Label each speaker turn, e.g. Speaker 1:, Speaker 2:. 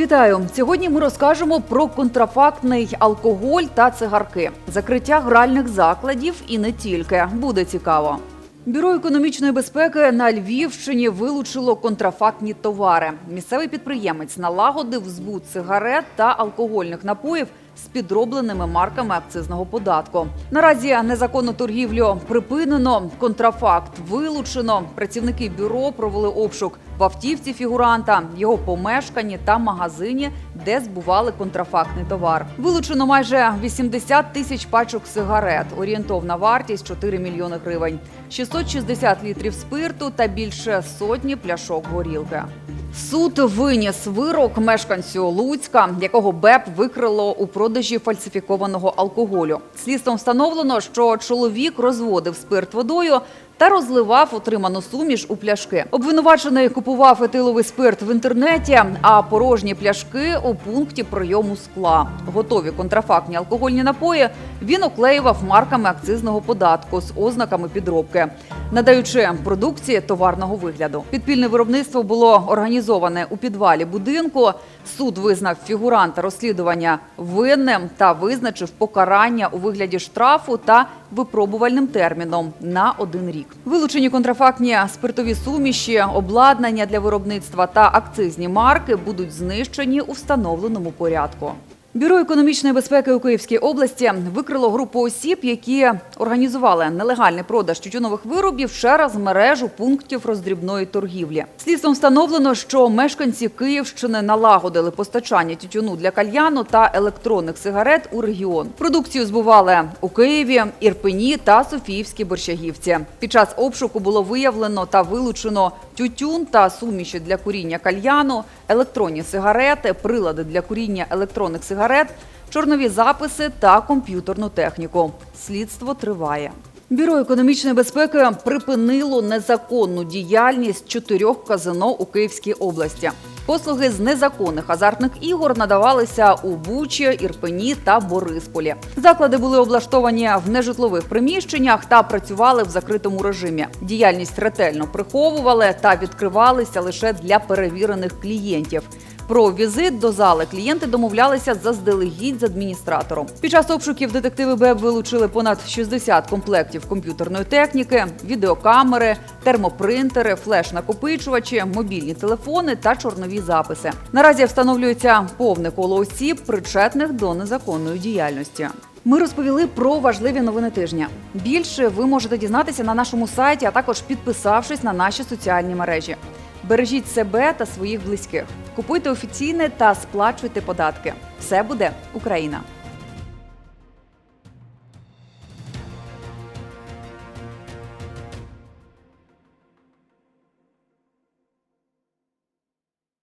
Speaker 1: Вітаю! Сьогодні ми розкажемо про контрафактний алкоголь та цигарки, закриття гральних закладів і не тільки. Буде цікаво. Бюро економічної безпеки на Львівщині вилучило контрафактні товари. Місцевий підприємець налагодив збут цигарет та алкогольних напоїв з підробленими марками акцизного податку. Наразі незаконну торгівлю припинено, контрафакт вилучено. Працівники бюро провели обшук в автівці фігуранта, його помешканні та магазині, де збували контрафактний товар. Вилучено майже 80 тисяч пачок сигарет. Орієнтовна вартість 4 мільйони гривень, 660 літрів спирту та більше сотні пляшок горілки. Суд виніс вирок мешканцю Луцька, якого БЕП викрило у продажі фальсифікованого алкоголю. Слідством встановлено, що чоловік розводив спирт водою та розливав отриману суміш у пляшки. Обвинувачений купував етиловий спирт в інтернеті, а порожні пляшки у пункті прийому скла. Готові контрафактні алкогольні напої він оклеював марками акцизного податку з ознаками підробки, надаючи продукції товарного вигляду. Підпільне виробництво було організоване у підвалі будинку. Суд визнав фігуранта розслідування винним та визначив покарання у вигляді штрафу та випробувальним терміном на один рік. Вилучені контрафактні спиртові суміші, обладнання для виробництва та акцизні марки будуть знищені у встановленому порядку. Бюро економічної безпеки у Київській області викрило групу осіб, які організували нелегальний продаж тютюнових виробів через мережу пунктів роздрібної торгівлі. Слідством встановлено, що мешканці Київщини налагодили постачання тютюну для кальяну та електронних сигарет у регіон. Продукцію збували у Києві, Ірпені та Софіївській Борщагівці. Під час обшуку було виявлено та вилучено тютюн та суміші для куріння кальяну, електронні сигарети, прилади для куріння електронних сигарет, чорнові записи та комп'ютерну техніку. Слідство триває. Бюро економічної безпеки припинило незаконну діяльність чотирьох казино у Київській області. Послуги з незаконних азартних ігор надавалися у Бучі, Ірпені та Борисполі. Заклади були облаштовані в нежитлових приміщеннях та працювали в закритому режимі. Діяльність ретельно приховували та відкривалися лише для перевірених клієнтів. Про візит до зали клієнти домовлялися заздалегідь з адміністратором. Під час обшуків детективи БЕБ вилучили понад 60 комплектів комп'ютерної техніки, відеокамери, термопринтери, флеш-накопичувачі, мобільні телефони та чорнові записи. Наразі встановлюється повне коло осіб, причетних до незаконної діяльності. Ми розповіли про важливі новини тижня. Більше ви можете дізнатися на нашому сайті, а також підписавшись на наші соціальні мережі. Бережіть себе та своїх близьких. Купуйте офіційне та сплачуйте податки. Все буде Україна!